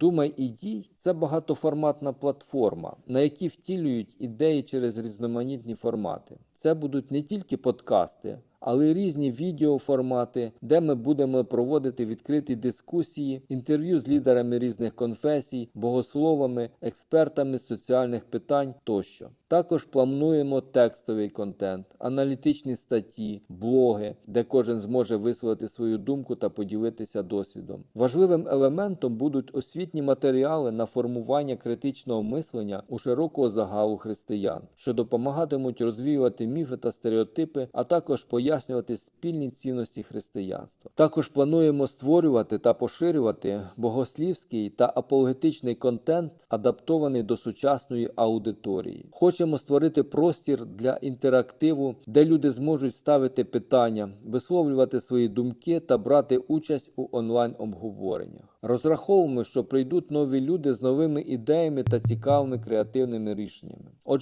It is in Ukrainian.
Думай і дій це багатоформатна платформа, на якій втілюють ідеї через різноманітні формати. Це будуть не тільки подкасти, але й різні відеоформати, де ми будемо проводити відкриті дискусії, інтерв'ю з лідерами різних конфесій, богословами, експертами соціальних питань тощо. Також плануємо текстовий контент, аналітичні статті, блоги, де кожен зможе висловити свою думку та поділитися досвідом. Важливим елементом будуть освітні матеріали на формування критичного мислення у широкого загалу християн, що допомагатимуть розвіювати міфи та стереотипи, а також пояснювати спільні цінності християнства. Також плануємо створювати та поширювати богослівський та апологетичний контент, адаптований до сучасної аудиторії. Хочемо створити простір для інтерактиву, де люди зможуть ставити питання, висловлювати свої думки та брати участь у онлайн обговореннях. Розраховуємо, що прийдуть нові люди з новими ідеями та цікавими креативними рішеннями.